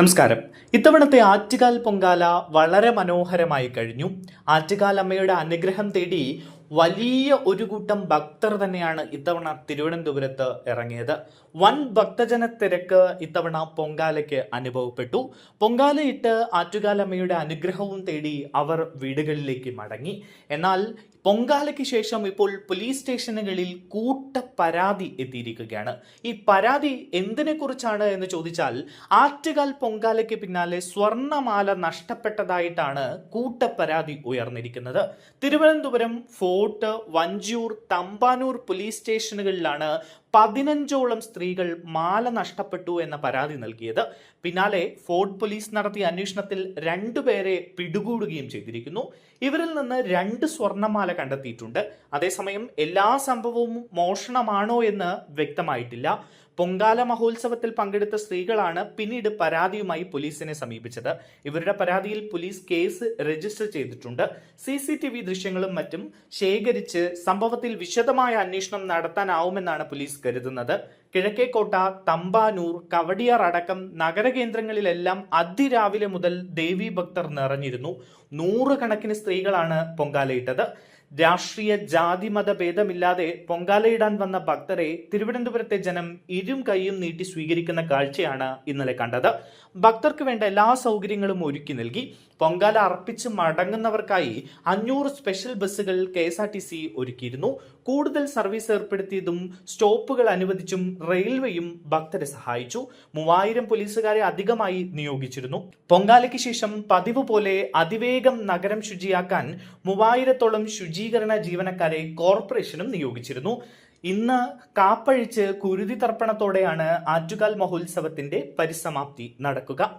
നമസ്കാരം. ഇത്തവണത്തെ ആറ്റുകാൽ പൊങ്കാല വളരെ മനോഹരമായി കഴിഞ്ഞു. ആറ്റുകാൽ അമ്മയുടെ അനുഗ്രഹം തേടി വലിയ ഒരു കൂട്ടം ഭക്തർ തന്നെയാണ് ഇത്തവണ തിരുവനന്തപുരത്ത് ഇറങ്ങിയത്. വൻ ഭക്തജന തിരക്ക് ഇത്തവണ പൊങ്കാലയ്ക്ക് അനുഭവപ്പെട്ടു. പൊങ്കാലയിട്ട് ആറ്റുകാലമ്മയുടെ അനുഗ്രഹവും തേടി അവർ വീടുകളിലേക്ക് മടങ്ങി. എന്നാൽ പൊങ്കാലയ്ക്ക് ശേഷം ഇപ്പോൾ പോലീസ് സ്റ്റേഷനുകളിൽ കൂട്ട പരാതി എത്തിയിരിക്കുകയാണ്. ഈ പരാതി എന്തിനെ കുറിച്ചാണ് എന്ന് ചോദിച്ചാൽ ആറ്റുകാൽ പൊങ്കാലയ്ക്ക് പിന്നാലെ സ്വർണമാല നഷ്ടപ്പെട്ടതായിട്ടാണ് കൂട്ട പരാതി ഉയർന്നിരിക്കുന്നത്. തിരുവനന്തപുരം ഫോർട്ട് വഞ്ചൂർ തമ്പാനൂർ പോലീസ് സ്റ്റേഷനുകളിലാണ് പതിനഞ്ചോളം സ്ത്രീകൾ മാല നഷ്ടപ്പെട്ടു എന്ന പരാതി നൽകിയത്. പിന്നാലെ ഫോർട്ട് പോലീസ് നടത്തിയ അന്വേഷണത്തിൽ രണ്ടുപേരെ പിടികൂടുകയും ചെയ്തിരിക്കുന്നു. ഇവരിൽ നിന്ന് രണ്ട് സ്വർണമാല കണ്ടെത്തിയിട്ടുണ്ട്. അതേസമയം എല്ലാ സംഭവവും മോഷണമാണോ എന്ന് വ്യക്തമായിട്ടില്ല. പൊങ്കാല മഹോത്സവത്തിൽ പങ്കെടുത്ത സ്ത്രീകളാണ് പിന്നീട് പരാതിയുമായി പോലീസിനെ സമീപിച്ചത്. ഇവരുടെ പരാതിയിൽ പോലീസ് കേസ് രജിസ്റ്റർ ചെയ്തിട്ടുണ്ട്. സി സി ടി വി ദൃശ്യങ്ങളും മറ്റും ശേഖരിച്ച് സംഭവത്തിൽ വിശദമായ അന്വേഷണം നടത്താനാവുമെന്നാണ് പോലീസ് കരുതുന്നത്. കിഴക്കേക്കോട്ട തമ്പാനൂർ കവടിയാർ അടക്കം നഗരകേന്ദ്രങ്ങളിലെല്ലാം അതിരാവിലെ മുതൽ ദേവി ഭക്തർ നിറഞ്ഞിരുന്നു. നൂറുകണക്കിന് സ്ത്രീകളാണ് പൊങ്കാലയിട്ടത്. രാഷ്ട്രീയ ജാതി മത ഭേദമില്ലാതെ പൊങ്കാലയിടാൻ വന്ന ഭക്തരെ തിരുവനന്തപുരത്തെ ജനം ഇരും കൈയും നീട്ടി സ്വീകരിക്കുന്ന കാഴ്ചയാണ് ഇന്നലെ കണ്ടത്. ഭക്തർക്ക് വേണ്ട എല്ലാ സൗകര്യങ്ങളും ഒരുക്കി നൽകി. പൊങ്കാല അർപ്പിച്ച് മടങ്ങുന്നവർക്കായി അഞ്ഞൂറ് സ്പെഷ്യൽ ബസ്സുകൾ കെ ഒരുക്കിയിരുന്നു. കൂടുതൽ സർവീസ് ഏർപ്പെടുത്തിയതും സ്റ്റോപ്പുകൾ അനുവദിച്ചും റെയിൽവേയും ഭക്തരെ സഹായിച്ചു. മൂവായിരം പോലീസുകാരെ അധികമായി നിയോഗിച്ചിരുന്നു. പൊങ്കാലയ്ക്ക് ശേഷം പതിവ് പോലെ അതിവേഗം നഗരം ശുചിയാക്കാൻ മൂവായിരത്തോളം ശുചീകരണ ജീവനക്കാരെ കോർപ്പറേഷനും നിയോഗിച്ചിരുന്നു. ഇന്ന് കാപ്പഴിച്ച് കുരുതി തർപ്പണത്തോടെയാണ് ആറ്റുകാൽ മഹോത്സവത്തിന്റെ പരിസമാപ്തി നടക്കുക.